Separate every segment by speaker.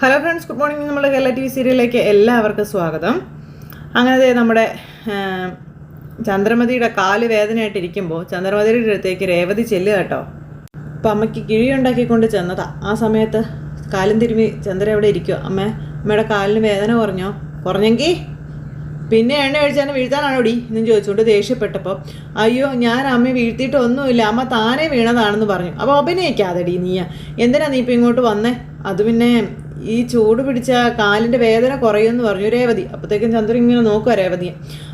Speaker 1: Hello friends good morning നമ്മുടെ Kerala T V സീരിയലിലേക്ക് എല്ലാവർക്കും സ്വാഗതം. അങ്ങനെ നമ്മുടെ ചന്ദ്രമതിയുടെ കാൽ വേദനയായിട്ടിരിക്കുമ്പോൾ ചന്ദ്രമതിയുടെ അടുത്തേക്ക് രേവതി ചെല്ലുക കേട്ടോ. അപ്പം അമ്മയ്ക്ക് കിഴിയുണ്ടാക്കിക്കൊണ്ട് ചെന്നതാ. ആ സമയത്ത് കാലും തിരുമി ചന്ദ്ര എവിടെ ഇരിക്കുമോ അമ്മ അമ്മയുടെ കാലിന് വേദന കുറഞ്ഞോ? കുറഞ്ഞെങ്കിൽ പിന്നെ എണ്ണ കഴിച്ചാൽ വീഴ്ത്താനാണോ ഡി? എന്നും ചോദിച്ചുകൊണ്ട് ദേഷ്യപ്പെട്ടപ്പോൾ അയ്യോ ഞാൻ അമ്മയെ വീഴ്ത്തിയിട്ട് ഒന്നുമില്ല. അമ്മ താനേ വീണതാണെന്ന് പറഞ്ഞു. അപ്പോൾ അഭിനയിക്കാതെ ഡി നീയ. എന്തിനാ നീ ഇപ്പം ഇങ്ങോട്ട് വന്നേ? അത് പിന്നെ ഈ ചൂട് പിടിച്ച കാലിന്റെ വേദന കുറയുമെന്ന് പറഞ്ഞു രേവതി. അപ്പോഴത്തേക്കും ചന്ദ്രൻ ഇങ്ങനെ നോക്കുക രേവതിയെ.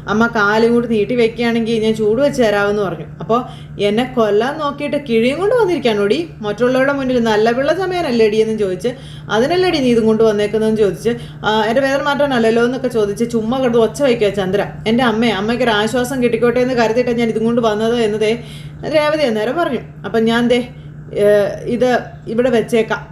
Speaker 1: അമ്മ കാലും കൂടി നീട്ടി വെക്കുകയാണെങ്കിൽ ഞാൻ ചൂട് വെച്ച് തരാമെന്ന് പറഞ്ഞു. അപ്പോൾ എന്നെ കൊല്ലാൻ നോക്കിയിട്ട് കിഴിയും കൊണ്ട് വന്നിരിക്കാനോടി മറ്റുള്ളവരുടെ മുന്നിൽ നല്ല പിള്ള സമയമല്ലേ ഡി എന്നും ചോദിച്ച് അതിനല്ലേടി നീ ഇതും കൊണ്ട് വന്നേക്കുന്നതെന്ന് ചോദിച്ച് "ആ, എന്റെ വേദന മാറ്റാനല്ലല്ലോ എന്നൊക്കെ ചോദിച്ച് ചുമ്മാ കിടന്ന് ഒച്ച വയ്ക്കുക ചന്ദ്ര. എന്റെ അമ്മയെ അമ്മയ്ക്ക് ഒരു ആശ്വാസം കിട്ടിക്കോട്ടെ എന്ന് കരുതിയിട്ടാണ് ഞാൻ ഇതും കൊണ്ട് വന്നത് എന്നതേ രേവതി അന്നേരം പറഞ്ഞു. അപ്പം ഞാൻ ദേ ഇത് ഇവിടെ വെച്ചേക്കാം.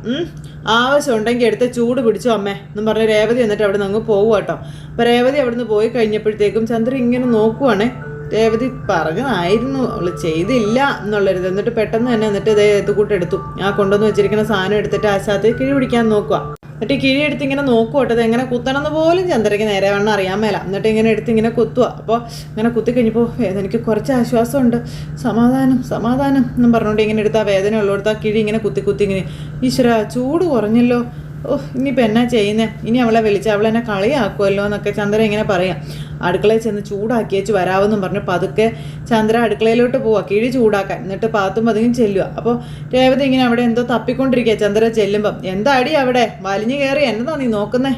Speaker 1: ആവശ്യമുണ്ടെങ്കിൽ എടുത്ത് ചൂട് പിടിച്ചോ അമ്മേ എന്നും പറഞ്ഞ് രേവതി എന്നിട്ട് അവിടെ നിന്ന് അങ്ങ് പോകും കേട്ടോ അപ്പം രേവതി അവിടെ നിന്ന് പോയി കഴിഞ്ഞപ്പോഴത്തേക്കും ചന്ദ്ര ഇങ്ങനെ നോക്കുവാണേ. രേവതി പറഞ്ഞതായിരുന്നു അവൾ ചെയ്തില്ല എന്നുള്ളൊരിത്. എന്നിട്ട് പെട്ടെന്ന് തന്നെ എന്നിട്ട് ഇതേ എത്തുകൂട്ടെടുത്തു ആ കൊണ്ടുവന്ന് വെച്ചിരിക്കുന്ന സാധനം എടുത്തിട്ട് ആശാത്ത് കിഴി പിടിക്കാൻ നോക്കുക എന്നിട്ട് ഈ കിഴി എടുത്ത് ഇങ്ങനെ നോക്കുക കേട്ടോ. ഇത് എങ്ങനെ കുത്തണമെന്ന് പോലും ചന്ദ്രയ്ക്ക് നേരെ വേണം അറിയാൻ മേല. എന്നിട്ട് ഇങ്ങനെ എടുത്ത് ഇങ്ങനെ കുത്തുക അപ്പോൾ ഇങ്ങനെ കുത്തി കഴിഞ്ഞപ്പോൾ വേദനയ്ക്ക് കുറച്ച് ആശ്വാസമുണ്ട്. സമാധാനം സമാധാനം എന്നും പറഞ്ഞുകൊണ്ട് ഇങ്ങനെ എടുത്ത് ആ വേദന ഉള്ളിടത്ത് ആ കിഴി ഇങ്ങനെ കുത്തി കുത്തി ഇങ്ങനെ ഈശ്വര ചൂട് കുറഞ്ഞല്ലോ. ഓ ഇനിയിപ്പോൾ എന്നാ ചെയ്യുന്നത് ഇനി അവളെ വിളിച്ച് അവളെന്നെ കളിയാക്കുമല്ലോ എന്നൊക്കെ ചന്ദ്ര ഇങ്ങനെ പറയാം. അടുക്കളയിൽ ചെന്ന് ചൂടാക്കി വെച്ച് വരാമെന്നും പറഞ്ഞ് പതുക്കെ ചന്ദ്ര അടുക്കളയിലോട്ട് പോവാ. കിഴി ചൂടാക്കാൻ. എന്നിട്ട് പാത്തും പതുങ്ങും ചെല്ലുക അപ്പോൾ രേവതി ഇങ്ങനെ അവിടെ എന്തോ തപ്പിക്കൊണ്ടിരിക്കുക ചന്ദ്ര ചെല്ലുമ്പം. എന്താടി അവിടെ? വലിഞ്ഞു കയറി എന്നതാ നീ നോക്കുന്നേ?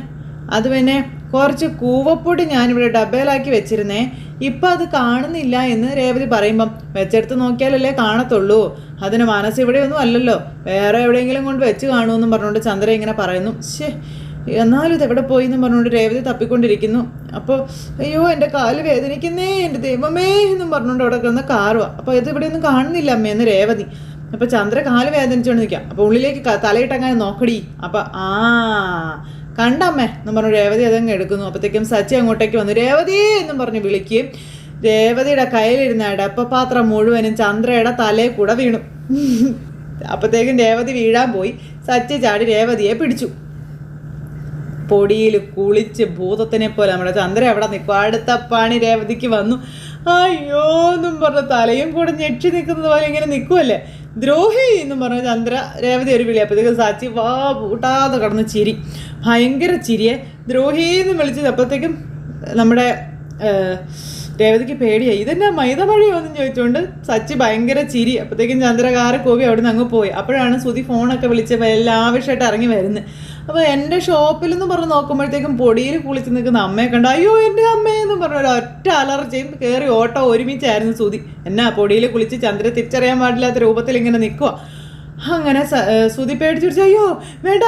Speaker 1: അത് പിന്നെ കുറച്ച് കൂവപ്പൊടി ഞാനിവിടെ ഡബയിലാക്കി വെച്ചിരുന്നേ. ഇപ്പം അത് കാണുന്നില്ല എന്ന് രേവതി പറയുമ്പം വെച്ചെടുത്ത് നോക്കിയാലല്ലേ കാണത്തുള്ളൂ. അതിന് മനസ്സ് ഇവിടെയൊന്നും അല്ലല്ലോ. വേറെ എവിടെയെങ്കിലും കൊണ്ട് വെച്ച് കാണുമെന്നും പറഞ്ഞുകൊണ്ട് ചന്ദ്ര ഇങ്ങനെ പറയുന്നു. ശേ എന്നാലും ഇത് എവിടെ പോയി എന്നും പറഞ്ഞുകൊണ്ട് രേവതി തപ്പിക്കൊണ്ടിരിക്കുന്നു. അപ്പോൾ അയ്യോ എന്റെ കാൽ വേദനിക്കുന്നേ എന്റെ ദൈവമേ എന്നും പറഞ്ഞുകൊണ്ട് അവിടെ കിടന്ന് കാറുക അപ്പോൾ ഇത് ഇവിടെയൊന്നും കാണുന്നില്ല അമ്മയെന്ന് രേവതി. അപ്പോൾ ചന്ദ്ര കാൽ വേദനിച്ചുകൊണ്ട് നിൽക്കാം അപ്പോൾ ഉള്ളിലേക്ക് തലയിട്ട് തലയിട്ടങ്ങനെ നോക്കടി. അപ്പോൾ ആ കണ്ടമ്മേ എന്ന് പറഞ്ഞു രേവതി അതങ്ങ് എടുക്കുന്നു. അപ്പോഴത്തേക്കും സച്ചി അങ്ങോട്ടേക്ക് വന്നു. രേവതി എന്നും പറഞ്ഞ് വിളിക്കുകയും രേവതിയുടെ കയ്യിലിരുന്ന അടപ്പപാത്രം മുഴുവനും ചന്ദ്രയുടെ തലയിൽ കൂടെ വീണു. അപ്പോഴത്തേക്കും രേവതി വീഴാൻ പോയി. സച്ചി ചാടി രേവതിയെ പിടിച്ചു. പൊടിയിൽ കുളിച്ച് ഭൂതത്തിനെ പോലെ നമ്മുടെ ചന്ദ്ര എവിടെ നിൽക്കും അടുത്ത പണി രേവതിക്ക് വന്നു. അയ്യോ എന്നും പറഞ്ഞ തലയും കൂടെ ഞെട്ടി നിൽക്കുന്നത് പോലെ ഇങ്ങനെ നിൽക്കുമല്ലേ ദ്രോഹി എന്നും പറഞ്ഞ ചന്ദ്ര രേവതി ഒരു വിളി. അപ്പോഴത്തേക്ക് സാച്ചി വാ പൂട്ടാതെ കടന്ന് ചിരി. ഭയങ്കര ചിരിയെ. ദ്രോഹി എന്ന് വിളിച്ചത് അപ്പോഴത്തേക്കും നമ്മുടെ രേവതിക്ക് പേടിയായി. ഇതെന്നാ മൈദ വഴിയോന്നും ചോദിച്ചുകൊണ്ട് സച്ചി ഭയങ്കര ചിരി. അപ്പോഴത്തേക്കും ചന്ദ്ര കാറ് കോവി അവിടെ നിന്ന് അങ്ങ് പോയി. അപ്പോഴാണ് സുതി ഫോണൊക്കെ വിളിച്ച് ലാവിഷായിട്ട് ഇറങ്ങി വരുന്നത്. അപ്പോൾ എന്റെ ഷോപ്പിൽ നിന്ന് പറഞ്ഞ് നോക്കുമ്പോഴത്തേക്കും പൊടിയിൽ കുളിച്ച് നിൽക്കുന്ന അമ്മയെ കണ്ട. അയ്യോ എന്റെ അമ്മയെന്ന് പറഞ്ഞ ഒരു ഒറ്റ അലർച്ചയും കയറി ഓട്ടോ ഒരുമിച്ചായിരുന്നു സുതി എന്നാ പൊടിയിൽ കുളിച്ച് ചന്ദ്ര തിരിച്ചറിയാൻ പാടില്ലാത്ത രൂപത്തിൽ ഇങ്ങനെ നിൽക്കുക അങ്ങനെ സുതി പേടിച്ചു അയ്യോ വേണ്ട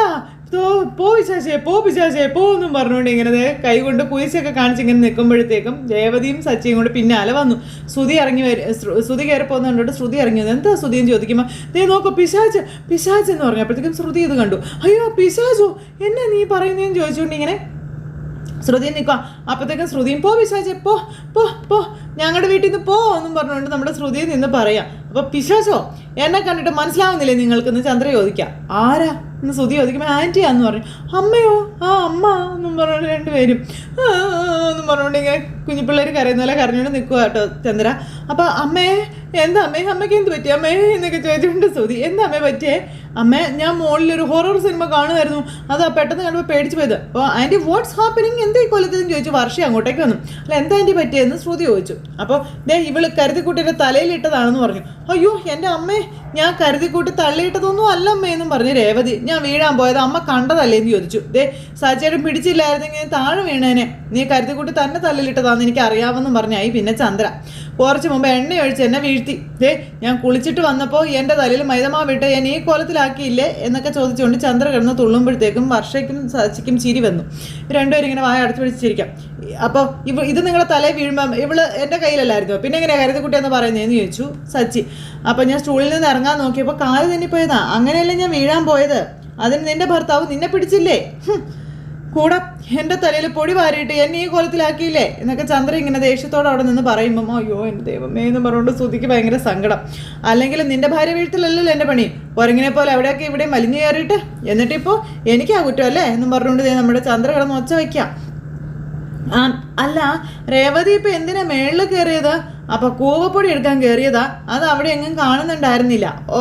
Speaker 1: പോ പിശാചേ പോ പിശാചേ പോ എന്നും പറഞ്ഞുകൊണ്ട് ഇങ്ങനെ കൈകൊണ്ട് കൈ കൊണ്ട് കുയിച്ചൊക്കെ കാണിച്ച് ഇങ്ങനെ നിൽക്കുമ്പോഴത്തേക്കും രേവതിയും സച്ചിയും കൊണ്ട് പിന്നാലെ വന്നു. ശ്രുതി ഇറങ്ങി വരും ശ്രുതി കയറി പോകുന്ന കണ്ടിട്ട് ശ്രുതി ഇറങ്ങി വന്നു. എന്താ ശ്രുതിയും ചോദിക്കുമ്പോൾ ദേ നോക്കൂ പിശാച്ച് പിശാച്ച് എന്ന് പറഞ്ഞപ്പോഴത്തേക്കും ശ്രുതി ഇത് കണ്ടു. അയ്യോ പിശാചോ എന്നാ നീ പറയുന്നതെന്ന് ചോദിച്ചുകൊണ്ട് ഇങ്ങനെ ശ്രുതി നിൽക്കുക അപ്പോഴത്തേക്കും ശ്രുതിയും പോ പിശാചെ പോ പോ പോ. ഞങ്ങളുടെ വീട്ടിൽ നിന്ന് പോ എന്നും പറഞ്ഞുകൊണ്ട് നമ്മുടെ ശ്രുതിയിൽ നിന്ന് പറയാം. അപ്പോൾ പിശാചോ എന്നെ കണ്ടിട്ട് മനസ്സിലാവുന്നില്ലേ നിങ്ങൾക്കെന്ന്? ചന്ദ്ര ചോദിക്കാം. ആരാ? എന്ന് ശ്രുതി ചോദിക്കുമ്പോൾ ആന്റിയാന്ന് പറഞ്ഞു അമ്മയോ? ആ അമ്മ എന്നും പറഞ്ഞുകൊണ്ട് രണ്ടുപേരും. എന്നും പറഞ്ഞുകൊണ്ട് ഇങ്ങനെ കുഞ്ഞിപ്പിള്ളേർ കരയുന്ന പോലെ കരഞ്ഞുകൊണ്ട് നിൽക്കുക കേട്ടോ ചന്ദ്ര. അപ്പോൾ അമ്മേ എന്താ അമ്മേ? അമ്മയ്ക്ക് എന്ത് പറ്റി? അമ്മേ എന്നൊക്കെ ചോദിച്ചുകൊണ്ട് സുതി എന്താ അമ്മേ പറ്റിയേ? അമ്മേ ഞാൻ മുകളിലൊരു ഹൊറർ സിനിമ കാണുമായിരുന്നു. അതാ പെട്ടെന്ന് കണ്ടപ്പോൾ പേടിച്ചു പോയത്. അപ്പോൾ ആന്റി വാട്ട്സ് ഹാപ്പനിങ് എന്താ ഈ കൊല്ലത്തെന്ന് ചോദിച്ചു. വർഷ അങ്ങോട്ടേക്ക് വന്നു. അല്ല എന്താ ആന്റി പറ്റിയെന്ന് ശ്രുതി ചോദിച്ചു. അപ്പോൾ ദേ ഇവൾ കരുതിക്കുട്ടിയുടെ തലയിലിട്ടതാണെന്ന് പറഞ്ഞു. അയ്യോ എന്റെ അമ്മേ ഞാൻ കരുതിക്കൂട്ടി തള്ളിയിട്ടതൊന്നും അല്ല അമ്മേ എന്നും പറഞ്ഞു രേവതി ഞാൻ വീഴാൻ പോയത് അമ്മ കണ്ടതല്ലേ? എന്ന് ചോദിച്ചു. ദേ സാച്ചേട്ടൻ പിടിച്ചില്ലായിരുന്നെങ്കിൽ താഴെ വീണേനെ. നീ കരുതിക്കൂട്ടി തന്നെ തള്ളിയിട്ടതാന്ന് എനിക്ക് അറിയാമെന്നും പറഞ്ഞായി പിന്നെ ചന്ദ്ര. കുറച്ച് മുമ്പ് എണ്ണ ഒഴിച്ച് എന്നെ വീഴ്ത്തി. ദേ ഞാൻ കുളിച്ചിട്ട് വന്നപ്പോൾ എന്റെ തലയിൽ മൈദമാവിട്ട് ഞാൻ ഈ കോലത്തിലാക്കിയില്ലേ എന്നൊക്കെ ചോദിച്ചുകൊണ്ട് ചന്ദ്ര കിടന്ന് തുള്ളുമ്പോഴത്തേക്കും വർഷയ്ക്കും സച്ചിക്കും ചിരി വന്നു. രണ്ടുപേരും ഇങ്ങനെ വായ അടച്ചു പിടിച്ചിരിക്കാം. അപ്പോൾ ഇവ ഇത് നിങ്ങളുടെ തലയിൽ വീഴുമ്പം ഇവൾ എന്റെ കയ്യിലല്ലായിരുന്നു? പിന്നെ ഇങ്ങനെ കരുതിക്കുട്ടി എന്ന് പറയുന്നതെന്ന് ചോദിച്ചു സച്ചി. അപ്പോൾ ഞാൻ സ്റ്റൂളിൽ നിന്ന് ഇറങ്ങാൻ നോക്കിയപ്പോൾ കാൽ തന്നെ പോയതാ അങ്ങനെയല്ലേ ഞാൻ വീഴാൻ പോയത്? അതിന് നിന്റെ ഭർത്താവ് നിന്നെ പിടിച്ചില്ലേ. കൂടെ എന്റെ തലയിൽ പൊടി വാരിയിട്ട് എന്നെ ഈ കോലത്തിലാക്കിയില്ലേ? എന്നൊക്കെ ചന്ദ്ര ഇങ്ങനെ ദേഷ്യത്തോടെ അവിടെ നിന്ന് പറയുമ്പം അയ്യോ എന്റെ ദൈവമേ എന്ന് പറഞ്ഞുകൊണ്ട് ശ്രുതിക്ക് ഭയങ്കര സങ്കടം. അല്ലെങ്കിൽ നിന്റെ ഭാര്യ വീഴ്ത്തിലല്ലല്ലോ എന്റെ പണി? ഒരങ്ങിനെ പോലെ അവിടെയൊക്കെ ഇവിടെ മലിഞ്ഞു കയറിയിട്ട്? എന്നിട്ടിപ്പോൾ എനിക്കാ കുറ്റം അല്ലേ? എന്നും പറഞ്ഞുകൊണ്ട് നമ്മുടെ ചന്ദ്ര കിടന്ന് ഒച്ച വയ്ക്കാം. അല്ല രേവതി ഇപ്പൊ എന്തിനാ മേളിൽ കയറിയത്? അപ്പൊ കൂവപ്പൊടി എടുക്കാൻ കയറിയതാ അത് അവിടെ എങ്ങും കാണുന്നുണ്ടായിരുന്നില്ല. ഓ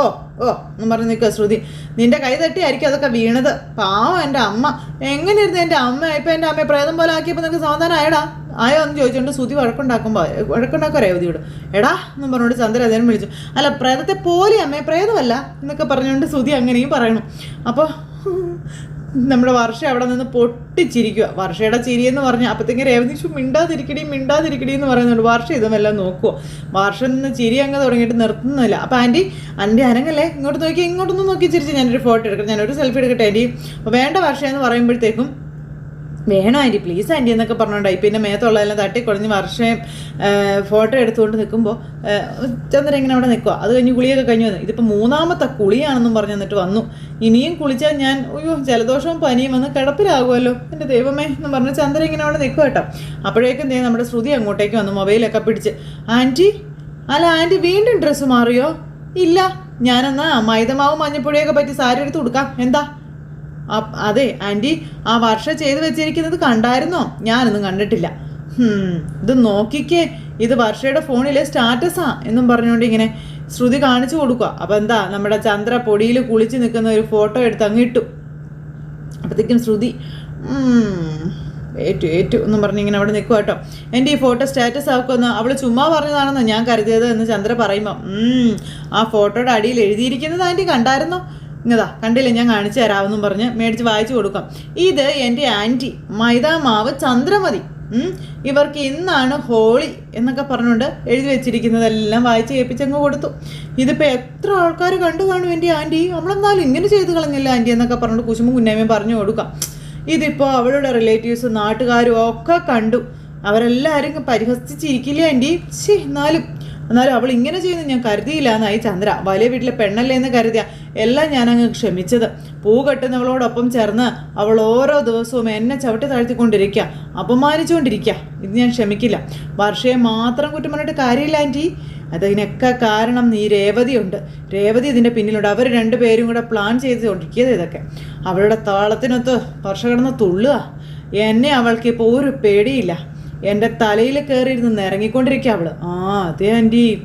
Speaker 1: ഓ ഓ എന്ന് പറഞ്ഞ് നിൽക്കുക ശ്രുതി. നിന്റെ കൈ തട്ടിയായിരിക്കും അതൊക്കെ വീണത്. പാവം എന്റെ അമ്മ. എങ്ങനെ ഇരുന്ന് എന്റെ അമ്മ? ഇപ്പൊ എന്റെ അമ്മയെ പ്രേതം പോലെ ആക്കിയപ്പോൾ നിനക്ക് സമാധാനം ആയടാ? ആയോ എന്ന് ചോദിച്ചുകൊണ്ട് ശ്രുതി വഴക്കുണ്ടാക്കുമ്പോൾ വഴക്കുണ്ടാക്കുക രേവതിയോട് എടാ എന്നും പറഞ്ഞുകൊണ്ട് ചന്ദ്ര അദ്ദേഹം വിളിച്ചു. അല്ല പ്രേതത്തെ പോലെ അമ്മേ പ്രേതമല്ല എന്നൊക്കെ പറഞ്ഞുകൊണ്ട് ശ്രുതി അങ്ങനെയും പറയണം. അപ്പോൾ നമ്മുടെ വർഷ അവിടെ നിന്ന് പൊട്ടിച്ചിരിക്കുക വർഷയുടെ ചിരി എന്ന് പറഞ്ഞാൽ അപ്പത്തേക്ക് രേവതി മിണ്ടാതിരിക്കടി മിണ്ടാതിരിക്കടി എന്ന് പറയുന്നുണ്ട്. വർഷ ഇതുമെല്ലാം നോക്കുമോ വർഷ നിന്ന് ചിരി അങ്ങ് തുടങ്ങിയിട്ട് നിർത്തുന്നില്ല. അപ്പം ആന്റി ആന്റി അനങ്ങല്ലേ? ഇങ്ങോട്ട് നോക്കി ഇങ്ങോട്ടൊന്നും നോക്കി ചിരിച്ച്. ഞാനൊരു ഫോട്ടോ എടുക്കട്ടെ ഞാനൊരു സെൽഫി എടുക്കട്ടെ ആന്റി അപ്പോൾ വേണ്ട വർഷ എന്ന് പറയുമ്പോഴത്തേക്കും വേണം ആന്റി പ്ലീസ് ആന്റി എന്നൊക്കെ പറഞ്ഞോണ്ടായി. പിന്നെ മേത്തുള്ളതെല്ലാം തട്ടി തട്ടിക്കുടഞ്ഞ് വർഷം ഫോട്ടോ എടുത്തുകൊണ്ട് നിൽക്കുമ്പോൾ ചന്ദ്രൻ ഇങ്ങനെ അവിടെ നിൽക്കുക അത് കഴിഞ്ഞ് കുളിയൊക്കെ കഴിഞ്ഞു വന്നു. ഇതിപ്പോൾ മൂന്നാമത്തെ കുളിയാണെന്നും പറഞ്ഞ് എന്നിട്ട് വന്നു. ഇനിയും കുളിച്ചാൽ ഞാൻ അയ്യോ ജലദോഷവും പനിയും വന്ന് കിടപ്പിലാകുമല്ലോ എന്റെ ദൈവമേ എന്ന് പറഞ്ഞ് ചന്ദ്രൻ ഇങ്ങനെ അവിടെ നിൽക്കുക കേട്ടോ. അപ്പോഴേക്കും ദേ നമ്മുടെ ശ്രുതി അങ്ങോട്ടേക്ക് വന്നു മൊബൈലൊക്കെ പിടിച്ച് ആന്റി അല്ല ആന്റി വീണ്ടും ഡ്രസ്സ് മാറിയോ? ഇല്ല. ഞാനെന്നാ മൈദമാവും മഞ്ഞപ്പൊടിയൊക്കെ പറ്റി സാരി എടുത്ത് കൊടുക്കാം എന്താ? അതെ ആന്റി ആ വർഷ ചെയ്തു വെച്ചിരിക്കുന്നത് കണ്ടായിരുന്നോ? ഞാനൊന്നും കണ്ടിട്ടില്ല. ഇത് നോക്കിക്കേ ഇത് വർഷയുടെ ഫോണിലെ സ്റ്റാറ്റസാ എന്നും പറഞ്ഞുകൊണ്ട് ഇങ്ങനെ ശ്രുതി കാണിച്ചു കൊടുക്കുക അപ്പം എന്താ നമ്മുടെ ചന്ദ്ര പൊടിയിൽ കുളിച്ച് നിൽക്കുന്ന ഒരു ഫോട്ടോ എടുത്ത് അങ്ങ് ഇട്ടു. അപ്പോഴത്തേക്കും ശ്രുതി ഏറ്റു ഏറ്റു എന്നും പറഞ്ഞ് ഇങ്ങനെ അവിടെ നിൽക്കുക കേട്ടോ. എന്റെ ഈ ഫോട്ടോ സ്റ്റാറ്റസ് ആക്കുമെന്ന് അവൾ ചുമ്മാ പറഞ്ഞതാണെന്ന് ഞാൻ കരുതിയത് എന്ന് ചന്ദ്ര പറയുമ്പം ഉം, ആ ഫോട്ടോയുടെ അടിയിൽ എഴുതിയിരിക്കുന്നത് ആന്റി കണ്ടായിരുന്നോ? ഇങ്ങതാ കണ്ടില്ല ഞാൻ കാണിച്ചു തരാമെന്നും പറഞ്ഞ് മേടിച്ച് വായിച്ചു കൊടുക്കാം. ഇത് എന്റെ ആന്റി മൈദാമാവ് ചന്ദ്രമതി. ഇവർക്ക് ഇന്നാണ് ഹോളി എന്നൊക്കെ പറഞ്ഞുകൊണ്ട് എഴുതി വെച്ചിരിക്കുന്നതെല്ലാം വായിച്ച് കേൾപ്പിച്ചങ്ങ് കൊടുത്തു. ഇതിപ്പോൾ എത്ര ആൾക്കാർ കണ്ടു കാണും എന്റെ ആന്റി? നമ്മളെന്നാലും ഇങ്ങനെ ചെയ്ത് കളഞ്ഞില്ല ആന്റി എന്നൊക്കെ പറഞ്ഞുകൊണ്ട് കുശുമ്പ് കുഞ്ഞാമ്മയും പറഞ്ഞു കൊടുക്കാം. ഇതിപ്പോൾ അവളുടെ റിലേറ്റീവ്സ് നാട്ടുകാരും ഒക്കെ കണ്ടു. അവരെല്ലാവരും പരിഹസിച്ചിരിക്കില്ല ആന്റി? ശേ എന്നാലും എന്നാലും അവൾ ഇങ്ങനെ ചെയ്യുന്നു ഞാൻ കരുതിയില്ല എന്നായി ചന്ദ്ര. വലിയ വീട്ടിലെ പെണ്ണല്ലേ എന്ന് കരുതിയ. എല്ലാം ഞാനങ്ങ് ക്ഷമിച്ചത്. പൂ കെട്ടുന്നവളോടൊപ്പം ചേർന്ന് അവൾ ഓരോ ദിവസവും എന്നെ ചവിട്ടി താഴ്ത്തിക്കൊണ്ടിരിക്കുക അപമാനിച്ചുകൊണ്ടിരിക്കുക ഇത് ഞാൻ ക്ഷമിക്കില്ല. വർഷയെ മാത്രം കുറ്റം പറഞ്ഞിട്ട് കാര്യമില്ല ആന്റി അതിനൊക്കെ കാരണം നീ രേവതിയുണ്ട്. രേവതി ഇതിന്റെ പിന്നിലുണ്ട്. അവർ രണ്ടുപേരും കൂടെ പ്ലാൻ ചെയ്തുകൊണ്ടിരിക്കുന്നത് ഇതൊക്കെ. അവളുടെ താളത്തിനൊത്ത് വർഷ കിടന്ന് തുള്ളുക എന്നെ അവൾക്ക് ഇപ്പോൾ ഒരു പേടിയില്ല. എന്റെ തലയിൽ കയറിയിരുന്ന് നിറങ്ങിക്കൊണ്ടിരിക്കുക അവൾ. ആ അതെ ആന്റി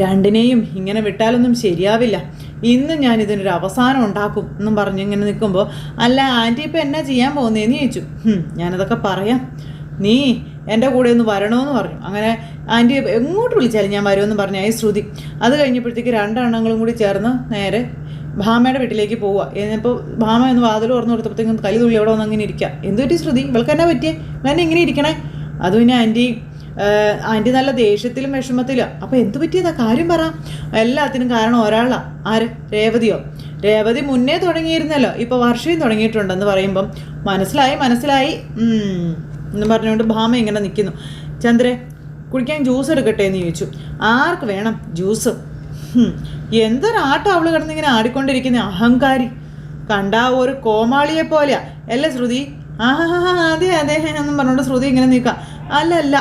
Speaker 1: രണ്ടിനെയും ഇങ്ങനെ വിട്ടാലൊന്നും ശരിയാവില്ല. ഇന്ന് ഞാൻ ഇതിനൊരു അവസാനം ഉണ്ടാക്കും എന്നും പറഞ്ഞു ഇങ്ങനെ നിൽക്കുമ്പോൾ അല്ല ആന്റി ഇപ്പം എന്നാ ചെയ്യാൻ പോകുന്നതെന്ന് ചോദിച്ചു. "ഹും, ഞാനതൊക്കെ പറയാം. നീ എന്റെ കൂടെ ഒന്ന് വരണമെന്ന് പറഞ്ഞു. അങ്ങനെ ആന്റി എങ്ങോട്ട് വിളിച്ചാലും ഞാൻ വരുമെന്ന് പറഞ്ഞു ആയി ശ്രുതി. അത് കഴിഞ്ഞപ്പോഴത്തേക്ക് രണ്ടെണ്ണങ്ങളും കൂടി ചേർന്ന് നേരെ ഭാമയുടെ വീട്ടിലേക്ക് പോവുക. എന്നിപ്പോൾ ഭാമ എന്ന് വാതിൽ തുറന്നു കൊടുത്തപ്പോഴത്തേക്കും കൈ തുള്ളി അവിടെ വന്ന് അങ്ങനെ ഇരിക്കുക. എന്ത് പറ്റി ശ്രുതി? ഇവൾക്ക് എന്നാ പറ്റിയേ? ഇവന്നെ ഇങ്ങനെ ഇരിക്കണേ? അത് പിന്നെ ആന്റി ആന്റി നല്ല ദേഷ്യത്തിലും വിഷമത്തിലും. അപ്പോൾ എന്ത് പറ്റിയതാ? കാര്യം പറ. എല്ലാത്തിനും കാരണം ഒരാളാ. ആര്? രേവതിയോ? രേവതി മുന്നേ തുടങ്ങിയിരുന്നല്ലോ. ഇപ്പോൾ വർഷയും തുടങ്ങിയിട്ടുണ്ടെന്ന് പറയുമ്പം മനസ്സിലായി മനസ്സിലായി. എന്ന് പറഞ്ഞുകൊണ്ട് ഭാമ ഇങ്ങനെ നിൽക്കുന്നു ചന്ദ്രേ കുടിക്കാൻ ജ്യൂസ് എടുക്കട്ടെ എന്ന് ചോദിച്ചു. ആർക്ക് വേണം? ജ്യൂസ്? എന്തൊരാട്ടം അവൾ കിടന്നിങ്ങനെ ആടിക്കൊണ്ടിരിക്കുന്ന. അഹങ്കാരി. കണ്ടാ ഒരു കോമാളിയെ പോലെയാ അല്ലേ ശ്രുതി? ആ അതെ അതെ എന്നും പറഞ്ഞുകൊണ്ട് ശ്രുതി ഇങ്ങനെ നിൽക്കാം. അല്ല അല്ല.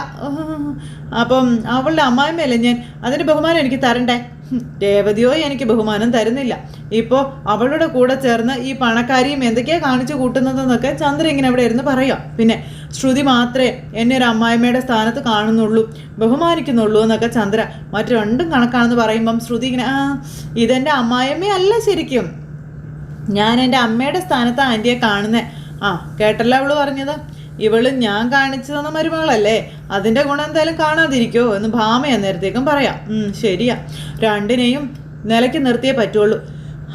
Speaker 1: അപ്പം അവളുടെ അമ്മായിമ്മയല്ലേ ഞാൻ? അതിന്റെ ബഹുമാനം എനിക്ക് തരണ്ടേ? രേവതിയോ എനിക്ക് ബഹുമാനം തരുന്നില്ല. ഇപ്പോൾ അവളുടെ കൂടെ ചേർന്ന് ഈ പണക്കാരിയും എന്തൊക്കെയാ കാണിച്ചു കൂട്ടുന്നതെന്നൊക്കെ ചന്ദ്ര ഇങ്ങനെ അവിടെ ഇരുന്ന് പറയാം. പിന്നെ ശ്രുതി മാത്രമേ എന്നെ ഒരു അമ്മായിമ്മയുടെ സ്ഥാനത്ത് കാണുന്നുള്ളൂ ബഹുമാനിക്കുന്നുള്ളൂ എന്നൊക്കെ ചന്ദ്ര മറ്റു രണ്ടും കണക്കാണെന്ന് പറയുമ്പം ശ്രുതി ഇങ്ങനെ ആ ഇതെന്റെ അമ്മായിമ്മയല്ല ശരിക്കും. ഞാൻ എന്റെ അമ്മയുടെ സ്ഥാനത്ത് ആന്റിയെ കാണുന്നേ. ആ കേട്ടല്ലോ അവൾ പറഞ്ഞത്? ഇവൾ ഞാൻ കാണിച്ചു തന്ന മരുമകളല്ലേ? അതിന്റെ ഗുണം എന്തായാലും കാണാതിരിക്കോ എന്ന് ഭാമ അന്നേരത്തേക്കും പറയാം. ശരിയാ. രണ്ടിനെയും നിലയ്ക്ക് നിർത്തിയേ പറ്റുള്ളൂ.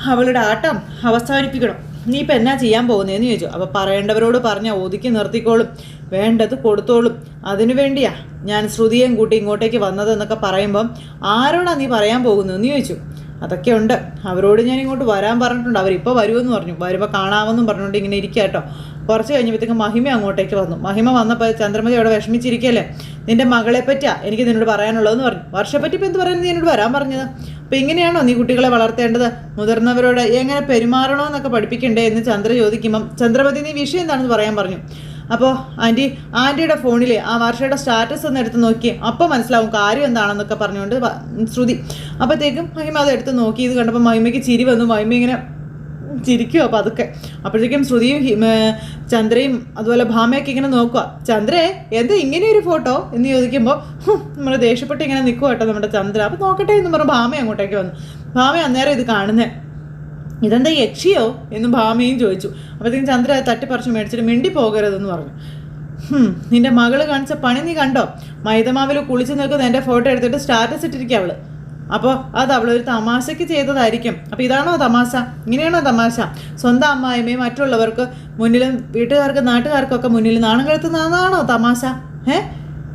Speaker 1: അവളുടെ ആട്ടം അവസാനിപ്പിക്കണം. നീ ഇപ്പം എന്നാ ചെയ്യാൻ പോകുന്നതെന്ന് ചോദിച്ചു. അപ്പോൾ പറയേണ്ടവരോട് പറഞ്ഞാൽ ഒതുക്കി നിർത്തിക്കോളും. വേണ്ടത് കൊടുത്തോളും. അതിനു വേണ്ടിയാ ഞാൻ ശ്രുതിയും കൂട്ടി ഇങ്ങോട്ടേക്ക് വന്നതെന്നൊക്കെ പറയുമ്പം ആരോടാ നീ പറയാൻ പോകുന്നതെന്ന് ചോദിച്ചു. അതൊക്കെ ഉണ്ട്. അവരോട് ഞാൻ ഇങ്ങോട്ട് വരാൻ പറഞ്ഞിട്ടുണ്ട്. അവരിപ്പോൾ വരുമെന്ന് പറഞ്ഞു. വരുമ്പോൾ കാണാമെന്നും പറഞ്ഞുകൊണ്ട് ഇങ്ങനെ ഇരിക്കുക കേട്ടോ. കുറച്ച് കഴിഞ്ഞപ്പോഴത്തേക്കും മഹിമ അങ്ങോട്ടേക്ക് വന്നു. മഹിമ വന്നപ്പോൾ ചന്ദ്രമതി അവിടെ വിഷമിച്ചിരിക്കല്ലേ നിന്റെ മകളെ പറ്റിയാ എനിക്ക് നിന്നോട് പറയാനുള്ളതെന്ന് പറഞ്ഞു. വർഷപ്പറ്റി ഇപ്പം എന്ത് പറയുന്നത് നീ എന്നോട് വരാൻ പറഞ്ഞത്? അപ്പം ഇങ്ങനെയാണോ നീ കുട്ടികളെ വളർത്തേണ്ടത്? മുതിർന്നവരോട് എങ്ങനെ പെരുമാറണമെന്നൊക്കെ പഠിപ്പിക്കണ്ടേ? എന്ന് ചന്ദ്ര ചോദിക്കുമ്പം ചന്ദ്രമതി നീ വിഷയം എന്താണെന്ന് പറയാൻ പറഞ്ഞു. അപ്പോൾ ആന്റി ആന്റിയുടെ ഫോണിൽ ആ വർഷയുടെ സ്റ്റാറ്റസ് ഒന്ന് എടുത്ത് നോക്കി അപ്പോൾ മനസ്സിലാവും കാര്യം എന്താണെന്നൊക്കെ പറഞ്ഞുകൊണ്ട് ശ്രുതി. അപ്പോഴത്തേക്കും മഹിമ അത് എടുത്ത് നോക്കി. ഇത് കണ്ടപ്പോൾ മഹിമയ്ക്ക് ചിരി വന്നു. മഹിമ ഇങ്ങനെ ചിരിക്കുക അപ്പോൾ അതൊക്കെ. അപ്പോഴേക്കും ശ്രുതിയും ചന്ദ്രയും അതുപോലെ ഭാമയൊക്കെ ഇങ്ങനെ നോക്കുക ചന്ദ്രേ എന്താ ഇങ്ങനെ ഒരു ഫോട്ടോ? എന്ന് ചോദിക്കുമ്പോൾ നമ്മൾ ദേഷ്യപ്പെട്ട് ഇങ്ങനെ നിൽക്കുക കേട്ടോ നമ്മുടെ ചന്ദ്ര. അപ്പോൾ നോക്കട്ടെ എന്ന് പറഞ്ഞ് ഭാമ അങ്ങോട്ടേക്ക് വന്നു. ഭാമ അന്നേരം ഇത് കാണുന്നത് ഇതെന്താ യക്ഷിയോ? എന്ന് ഭാമയും ചോദിച്ചു. അപ്പോഴത്തേക്കും ചന്ദ്ര തട്ടിപ്പറിച്ച് മേടിച്ചിട്ട് മിണ്ടി പോകരുതെന്ന് പറഞ്ഞു നിന്റെ മകൾ കാണിച്ച പണി നീ കണ്ടോ? മൈതമാവിൽ കുളിച്ച് നിൽക്കുന്ന എന്റെ ഫോട്ടോ എടുത്തിട്ട് സ്റ്റാറ്റസ് ഇട്ടിരിക്കുക അവൾ. അപ്പോൾ അത് അവളൊരു തമാശയ്ക്ക് ചെയ്തതായിരിക്കും. അപ്പോൾ ഇതാണോ തമാശ? ഇങ്ങനെയാണോ തമാശ? സ്വന്തം അമ്മായിമ്മയും മറ്റുള്ളവർക്ക് മുന്നിലും വീട്ടുകാർക്ക് നാട്ടുകാർക്കൊക്കെ മുന്നിൽ നാണം കഴുത്തുന്നതാണോ തമാശ? ഏ?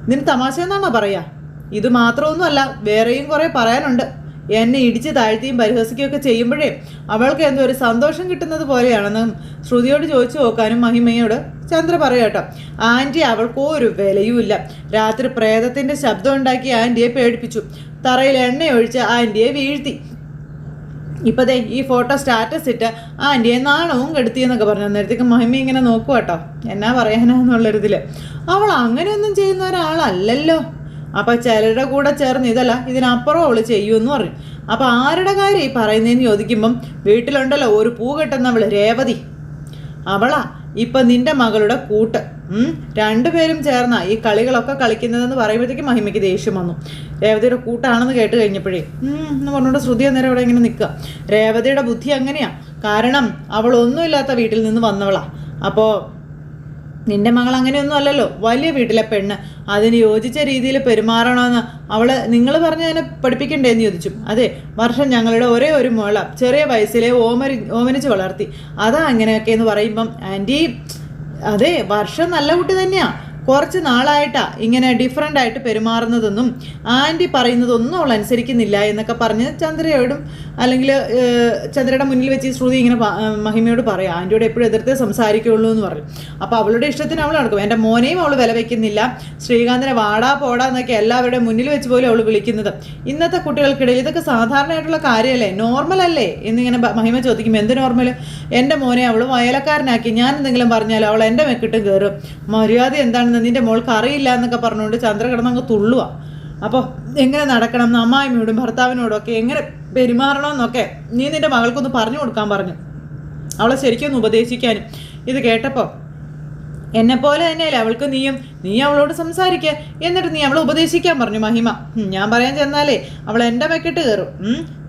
Speaker 1: നിന് തമാശ എന്നാണോ പറയാ? ഇത് മാത്രമൊന്നുമല്ല വേറെയും കുറേ പറയാനുണ്ട്. എന്നെ ഇടിച്ച് താഴ്ത്തിയും പരിഹസിക്കുകയൊക്കെ ചെയ്യുമ്പോഴേ അവൾക്ക് എന്തോ ഒരു സന്തോഷം കിട്ടുന്നത് പോലെയാണെന്നും ശ്രുതിയോട് ചോദിച്ചു നോക്കാനും മഹിമയോട് ചന്ദ്ര പറയാട്ടോ ആന്റി അവൾക്കോ ഒരു വിലയുമില്ല. രാത്രി പ്രേതത്തിന്റെ ശബ്ദം ഉണ്ടാക്കി ആന്റിയെ പേടിപ്പിച്ചു. തറയിൽ എണ്ണയൊഴിച്ച് ആന്റിയെ വീഴ്ത്തി. ഇപ്പതേ ഈ ഫോട്ടോ സ്റ്റാറ്റസ് ഇട്ട് ആന്റിയെ നാണവും കെടുത്തി എന്നൊക്കെ പറഞ്ഞു. അന്നേരത്തേക്ക് മഹിമ ഇങ്ങനെ നോക്കുക കേട്ടോ എന്നാ പറയാനാന്നുള്ളൊരിതിൽ. അവൾ അങ്ങനെയൊന്നും ചെയ്യുന്ന ഒരാളല്ലല്ലോ. അപ്പൊ ചിലരുടെ കൂടെ ചേർന്ന് ഇതല്ല ഇതിനപ്പുറം അവൾ ചെയ്യുമെന്ന് പറഞ്ഞു അപ്പൊ ആരുടെ കാര്യം ഈ പറയുന്നതെന്ന് ചോദിക്കുമ്പം വീട്ടിലുണ്ടല്ലോ ഒരു പൂ കെട്ടുന്നവൾ രേവതി. അവളാ ഇപ്പൊ നിന്റെ മകളുടെ കൂട്ട്. രണ്ടുപേരും ചേർന്നാ ഈ കളികളൊക്കെ കളിക്കുന്നതെന്ന് പറയുമ്പോഴത്തേക്ക് മഹിമയ്ക്ക് ദേഷ്യം വന്നു. രേവതിയുടെ കൂട്ടാണെന്ന് കേട്ട് കഴിഞ്ഞപ്പോഴേ എന്ന് പറഞ്ഞുകൊണ്ട് ശ്രുതി അന്നേരം അവിടെ ഇങ്ങനെ നിൽക്കുക. രേവതിയുടെ ബുദ്ധി അങ്ങനെയാ. കാരണം അവൾ ഒന്നുമില്ലാത്ത വീട്ടിൽ നിന്ന് വന്നവളാ. അപ്പോൾ നിന്റെ മകൾ അങ്ങനെയൊന്നും അല്ലല്ലോ. വലിയ വീട്ടിലെ പെണ്ണ്. അതിന് യോജിച്ച രീതിയിൽ പെരുമാറണമെന്ന് അവൾ നിങ്ങൾ തന്നെ പഠിപ്പിക്കണ്ടേ എന്ന് ചോദിച്ചു. അതെ വർഷം ഞങ്ങളുടെ ഒരേ ഒരു മോള. ചെറിയ വയസ്സിലെ ഓമരി ഓമനിച്ച് വളർത്തി. അതാ അങ്ങനെയൊക്കെ എന്ന് പറയുമ്പം ആന്റി അതെ വർഷം നല്ല കുട്ടി തന്നെയാ. കുറച്ച് നാളായിട്ടാ ഇങ്ങനെ ഡിഫറെന്റ് ആയിട്ട് പെരുമാറുന്നതെന്നും ആന്റി പറയുന്നതൊന്നും അവൾ അനുസരിക്കുന്നില്ല എന്നൊക്കെ പറഞ്ഞ് ചന്ദ്രയോടും അല്ലെങ്കിൽ ചന്ദ്രയുടെ മുന്നിൽ വെച്ച് ശ്രുതി ഇങ്ങനെ മഹിമയോട് പറയാം. ആന്റിയോട് എപ്പോഴും എതിർത്തേ സംസാരിക്കുള്ളൂ എന്ന് പറഞ്ഞു. അപ്പോൾ അവളുടെ ഇഷ്ടത്തിന് അവൾ നടക്കും. എന്റെ മോനെയും അവൾ വില വയ്ക്കുന്നില്ല ശ്രീകാന്തിനെ വാടാ പോടാ എന്നൊക്കെ എല്ലാവരുടെ മുന്നിൽ വെച്ച് പോലും അവൾ വിളിക്കുന്നത്. ഇന്നത്തെ കുട്ടികൾക്കിടയിൽ ഇതൊക്കെ സാധാരണയായിട്ടുള്ള കാര്യമല്ലേ? നോർമൽ അല്ലേ? എന്നിങ്ങനെ മഹിമ ചോദിക്കും എന്ത് നോർമൽ എന്റെ മോനെ അവൾ വയലക്കാരനാക്കി. ഞാൻ എന്തെങ്കിലും പറഞ്ഞാൽ അവൾ എന്റെ മെക്കിട്ട് കയറും മര്യാദ എന്താണെന്ന് നിന്റെ മോൾക്ക് അറിയില്ല എന്നൊക്കെ പറഞ്ഞുകൊണ്ട് ചന്ദ്ര കിടന്നങ്ങ് തുള്ളുക അപ്പോൾ എങ്ങനെ നടക്കണം എന്ന് അമ്മായിമ്മയോടും ഭർത്താവിനോടും ഒക്കെ എങ്ങനെ പെരുമാറണമെന്നൊക്കെ നീ നിന്റെ മകൾക്കൊന്ന് പറഞ്ഞു കൊടുക്കാൻ പറഞ്ഞു. അവളെ ശരിക്കൊന്ന് ഉപദേശിക്കാനും. ഇത് കേട്ടപ്പോൾ എന്നെ പോലെ തന്നെയല്ലേ അവൾക്ക് നീയും? നീ അവളോട് സംസാരിക്കുക എന്നിട്ട് നീ അവളെ ഉപദേശിക്കാൻ പറഞ്ഞു മഹിമ. ഞാൻ പറയാൻ ചെന്നാലേ അവൾ എന്റെ മെക്കിട്ട് കയറും.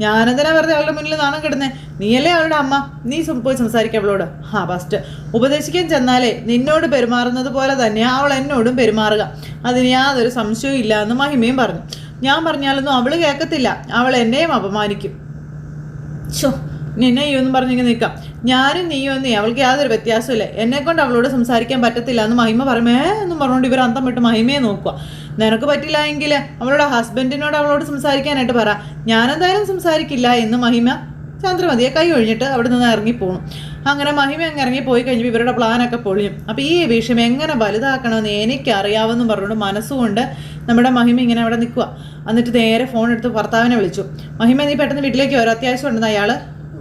Speaker 1: ഞാനെന്തിനാ വെറുതെ അവളുടെ മുന്നിൽ നാണം കിടന്നേ? നീയല്ലേ അവളുടെ അമ്മ? നീ പോയി സംസാരിക്കുക അവളോട്. ആ ഫസ്റ്റ് ഉപദേശിക്കാൻ ചെന്നാലേ നിന്നോട് പെരുമാറുന്നത് പോലെ തന്നെയാണ് അവൾ എന്നോടും പെരുമാറുക. അതിന് യാതൊരു സംശയവും ഇല്ല എന്ന് മഹിമയും പറഞ്ഞു. ഞാൻ പറഞ്ഞാലൊന്നും അവൾ കേൾക്കത്തില്ല അവൾ എന്നെയും അപമാനിക്കും. ഷോ നിന്നെ ഈ ഒന്നും പറഞ്ഞിങ്ങനെ നിൽക്കാം. ഞാനും നീയോ ഒന്നേ അവൾക്ക് യാതൊരു വ്യത്യാസമില്ല എന്നെ കൊണ്ട് അവളോട് സംസാരിക്കാൻ പറ്റത്തില്ല എന്ന് മഹിമ പറമേ എന്നും പറഞ്ഞുകൊണ്ട് ഇവർ അന്തം വിട്ട് മഹിമയെ നോക്കുക. നിനക്ക് പറ്റില്ല എങ്കിൽ അവളുടെ ഹസ്ബൻഡിനോട് അവളോട് സംസാരിക്കാനായിട്ട് പറ. ഞാനെന്തായാലും സംസാരിക്കില്ല എന്ന് മഹിമ ചന്ദ്രമതിയെ കൈ ഒഴിഞ്ഞിട്ട് അവിടെ നിന്ന് ഇറങ്ങി ഇറങ്ങിപ്പോണു അങ്ങനെ മഹിമ അങ്ങ് ഇറങ്ങി പോയി കഴിഞ്ഞപ്പോൾ ഇവരുടെ പ്ലാനൊക്കെ പൊളിയും അപ്പോൾ ഈ വിഷയം എങ്ങനെ വലുതാക്കണമെന്ന് എനിക്കറിയാമെന്നും പറഞ്ഞുകൊണ്ട് മനസ്സുകൊണ്ട് നമ്മുടെ മഹിമ ഇങ്ങനെ അവിടെ നിൽക്കുക. എന്നിട്ട് നേരെ ഫോൺ എടുത്ത് ഭർത്താവിനെ വിളിച്ചു. മഹിമ നീ പെട്ടെന്ന് വീട്ടിലേക്ക് വരും. അത്യാവശ്യം ഉണ്ടെന്ന് അയാൾ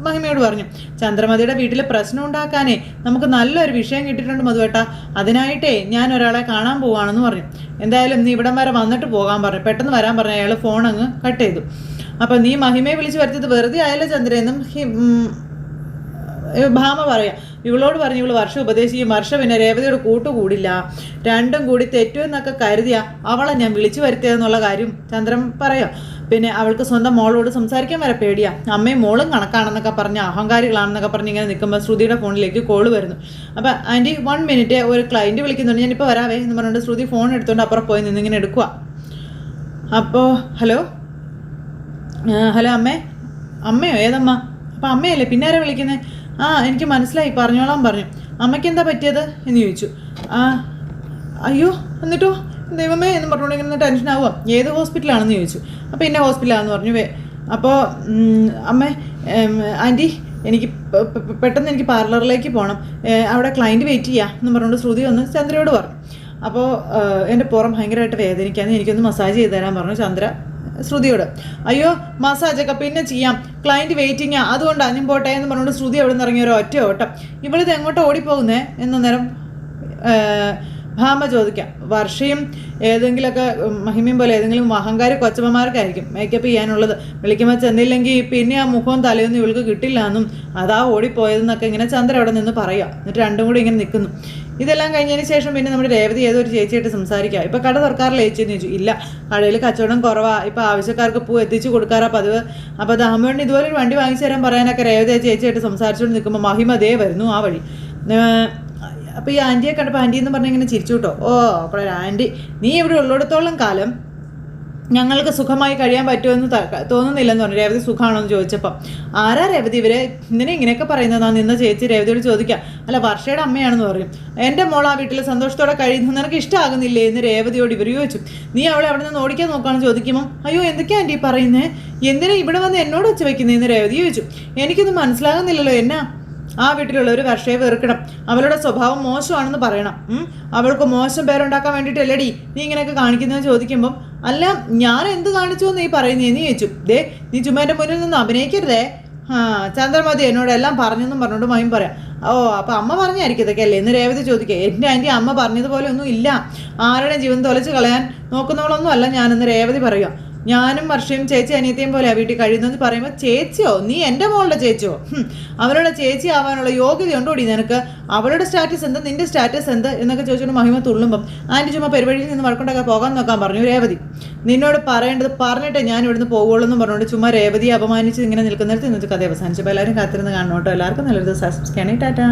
Speaker 1: മഹിമയോട് പറഞ്ഞു ചന്ദ്രമതിയുടെ വീട്ടിൽ പ്രശ്നം ഉണ്ടാക്കാനേ നമുക്ക് നല്ലൊരു വിഷയം കിട്ടിയിട്ടുണ്ട് മധുവേട്ട. അതിനായിട്ടേ ഞാൻ ഒരാളെ കാണാൻ പോവാണെന്ന് പറഞ്ഞു. എന്തായാലും നീ ഇവിടം വരെ വന്നിട്ട് പോകാൻ പറഞ്ഞു. പെട്ടെന്ന് വരാൻ പറഞ്ഞു അയാൾ ഫോൺ അങ്ങ് കട്ട് ചെയ്തു. അപ്പം നീ മഹിമയെ വിളിച്ച് വരുത്തിയത് വെറുതെ ആയല്ലോ ചന്ദ്രയെന്നും ഭാമ പറയാം. ഇവളോട് പറഞ്ഞു ഇവൾ വർഷം ഉപദേശിക്കും. വർഷം പിന്നെ രേവതിയോട് കൂട്ടുകൂടില്ല രണ്ടും കൂടി തെറ്റുമെന്നൊക്കെ കരുതിയാ അവളെ ഞാൻ വിളിച്ചു വരുത്തിയതെന്നുള്ള കാര്യം ചന്ദ്രൻ പറയാം? പിന്നെ അവൾക്ക് സ്വന്തം മോളോട് സംസാരിക്കാൻ വരെ പേടിയാ. അമ്മയും മോളും കണക്കാണെന്നൊക്കെ പറഞ്ഞ് അഹങ്കാരികളാണെന്നൊക്കെ പറഞ്ഞ് ഇങ്ങനെ നിൽക്കുമ്പോൾ ശ്രുതിയുടെ ഫോണിലേക്ക് കോൾ വരുന്നു. അപ്പോൾ ആന്റി വൺ മിനിറ്റ് ഒരു ക്ലയന്റ് വിളിക്കുന്നുണ്ട്. ഞാനിപ്പോൾ വരാവേ എന്ന് പറഞ്ഞുകൊണ്ട് ശ്രുതി ഫോൺ എടുത്തുകൊണ്ട് അപ്പുറം പോയി നിന്നിങ്ങനെ എടുക്കുക അപ്പോ ഹലോ ഹലോ അമ്മേ. അമ്മയോ ഏതമ്മ? അപ്പോൾ അമ്മയല്ലേ പിന്നെ ആരാ വിളിക്കുന്നത് ആ എനിക്ക് മനസ്സിലായി. പറഞ്ഞോളാം പറഞ്ഞു. അമ്മയ്ക്ക് എന്താ പറ്റിയത്? എന്ന് ചോദിച്ചു. ആ അയ്യോ എന്നിട്ടോ? ദൈവമേ എന്ന് പറഞ്ഞുകൊണ്ട് ഇങ്ങനെ ടെൻഷൻ ആവുക ഏത് ഹോസ്പിറ്റലാണെന്ന് ചോദിച്ചു. അപ്പോൾ ഇന്ന ഹോസ്പിറ്റലാണെന്ന് പറഞ്ഞു അപ്പോൾ അമ്മേ ആന്റി എനിക്ക് പെട്ടെന്ന് എനിക്ക് പാർലറിലേക്ക് പോകണം അവിടെ ക്ലയന്റ് വെയിറ്റ് ചെയ്യുക എന്ന് പറഞ്ഞുകൊണ്ട് ശ്രുതി വന്ന് ചന്ദ്രയോട് പറഞ്ഞു. അപ്പോൾ എന്റെ പുറം ഭയങ്കരമായിട്ട് വേദനിക്കാന്ന് എനിക്കൊന്ന് മസാജ് ചെയ്ത് തരാൻ പറഞ്ഞു ചന്ദ്ര ശ്രുതിയോട്. അയ്യോ മസാജൊക്കെ പിന്നെ ചെയ്യാം. ക്ലയന്റ് വെയിറ്റിംഗ് അതുകൊണ്ട് ഞാൻ പോട്ടെ എന്ന് പറഞ്ഞുകൊണ്ട് ശ്രുതി അവിടെ നിന്ന് ഇറങ്ങിയ ഒരു ഒറ്റ ഓട്ടം. ഇവളിത് എങ്ങോട്ട് ഓടിപ്പോകുന്നേ? എന്ന നേരം ഭാമ ചോദിക്കാം വർഷയും ഏതെങ്കിലുമൊക്കെ മഹിമയും പോലെ ഏതെങ്കിലും അഹങ്കാരി കൊച്ചമ്മമാർക്കായിരിക്കും മേക്കപ്പ് ചെയ്യാനുള്ളത്. വിളിക്കുമ്പോൾ ചെന്നില്ലെങ്കിൽ പിന്നെ ആ മുഖവും തലയൊന്നും ഇവൾക്ക് കിട്ടില്ല എന്നും അതാ ഓടിപ്പോയതെന്നൊക്കെ ഇങ്ങനെ ചന്ദ്ര അവിടെ നിന്ന് പറയുക എന്നിട്ട് രണ്ടും കൂടി ഇങ്ങനെ നിൽക്കുന്നു ഇതെല്ലാം കഴിഞ്ഞതിന് ശേഷം പിന്നെ നമ്മുടെ രേവതി ഏതൊരു ചേച്ചിയായിട്ട് സംസാരിക്കുക ഇപ്പം കട തുറക്കാറില്ല ചേച്ചി എന്ന് ചോദിച്ചു. ഇല്ല കടയിൽ കച്ചവടം കുറവാ. ഇപ്പം ആവശ്യക്കാർക്ക് പൂ എത്തിച്ചു കൊടുക്കാറാ പതിവ്. അപ്പോൾ ദാമോണ്ട് ഇതുപോലെ ഒരു വണ്ടി വാങ്ങിച്ചു തരാൻ പറയാനൊക്കെ രേവതി ചേച്ചിയായിട്ട് സംസാരിച്ചുകൊണ്ട് നിൽക്കുമ്പോൾ മഹിമ ദേ വരുന്നു ആ വഴി. അപ്പോൾ ഈ ആന്റിയെ കണ്ടപ്പോൾ ആന്റി എന്ന് പറഞ്ഞാൽ ഇങ്ങനെ ചിരിച്ചു കേട്ടോ. ഓ അപ്പോൾ ആന്റി നീ ഇവിടെ ഉള്ളിടത്തോളം കാലം ഞങ്ങൾക്ക് സുഖമായി കഴിയാൻ പറ്റുമെന്ന് തോന്നുന്നില്ല തോന്നുന്നില്ലെന്ന് പറഞ്ഞു. രേവതി സുഖമാണോ എന്ന് ചോദിച്ചപ്പോൾ ആരാ രേവതി ഇവരെ? ഇങ്ങനെ ഇങ്ങനെയൊക്കെ പറയുന്നത്. പറയുന്നതാ നിന്ന് ചേച്ചി രേവതിയോട് ചോദിക്കാം. അല്ല വർഷയുടെ അമ്മയാണെന്ന് പറയും. എന്റെ മോൾ ആ വീട്ടിൽ സന്തോഷത്തോടെ കഴിയുന്നു. നിനക്ക് ഇഷ്ടമാകുന്നില്ലേ എന്ന് രേവതിയോട് ഇവർ ചോദിച്ചു. നീ അവളെ അവിടെ നിന്ന് ഓടിക്കാൻ നോക്കുകയാണെന്ന് ചോദിക്കുമ്പോൾ അയ്യോ എന്തൊക്കെയാ ആന്റി പറയുന്നത് എന്തിനാ ഇവിടെ വന്ന് എന്നോട് വെച്ച് വെക്കുന്നതെന്ന് രേവതി ചോദിച്ചു. എനിക്കൊന്നും മനസ്സിലാകുന്നില്ലല്ലോ. എന്നാ? ആ വീട്ടിലുള്ള ഒരു വർഷയെ വെറുക്കണം. അവളുടെ സ്വഭാവം മോശമാണെന്ന് പറയണം. അവൾക്ക് മോശം പേരുണ്ടാക്കാൻ വേണ്ടിയിട്ടല്ലേടി നീ ഇങ്ങനെയൊക്കെ കാണിക്കുന്നതെന്ന് ചോദിക്കുമ്പം അല്ല ഞാൻ എന്ത് കാണിച്ചു നീ പറയുന്നേ? നീ ചോദിച്ചു. ദേ നീ ചുമ്മാന്റെ മുന്നിൽ നിന്ന് അഭിനയിക്കരുതേ. ആ ചന്ദ്രമതി എന്നോട് എല്ലാം പറഞ്ഞെന്നും പറഞ്ഞോണ്ട് മയം പറയാം. ഓ അപ്പം അമ്മ പറഞ്ഞായിരിക്കും ഇതൊക്കെ അല്ലേ? എന്ന് രേവതി ചോദിക്കുക. എന്റെ ആന്റി അമ്മ പറഞ്ഞതുപോലെ ഒന്നും ഇല്ല. ആരുടെയും ജീവൻ തൊലച്ച് കളയാൻ നോക്കുന്നവളൊന്നും അല്ല ഞാനെന്ന് രേവതി പറയുക. ഞാനും വർഷയും ചേച്ചി അനിയത്തെയും പോലെ വീട്ടിൽ കഴിയുന്നെന്ന് പറയുമ്പോൾ ചേച്ചിയോ നീ എന്റെ മോളുടെ ചേച്ചിയോ? അവളുടെ ചേച്ചി ആവാനുള്ള യോഗ്യത ഉണ്ടോടി നിനക്ക്? അവളുടെ സ്റ്റാറ്റസ് എന്ത് നിന്റെ സ്റ്റാറ്റസ് എന്ത്? എന്നൊക്കെ ചോദിച്ചുകൊണ്ട് മഹിമ തുള്ളുമ്പം ആന്റി ചുമ്മാ പരിപാടിയിൽ നിന്ന് വഴക്കുണ്ടാക്കാൻ പോകാൻ നോക്കാൻ പറഞ്ഞു രേവതി. നിന്നോട് പറയേണ്ടത് പറഞ്ഞിട്ട് ഞാൻ ഇവിടുന്ന് പോകുള്ളൂ എന്ന് പറഞ്ഞുകൊണ്ട് ചുമ്മാ രേവതിയെ അപമാനിച്ച് ഇങ്ങനെ നിൽക്കുന്നിടത്ത് ഇന്നത്തെ കഥ അവസാനിച്ചപ്പോൾ എല്ലാവരും കാത്തിരുന്ന് കാണണം കേട്ടോ. എല്ലാവർക്കും നല്ലൊരു ദിവസം. ടാറ്റാ.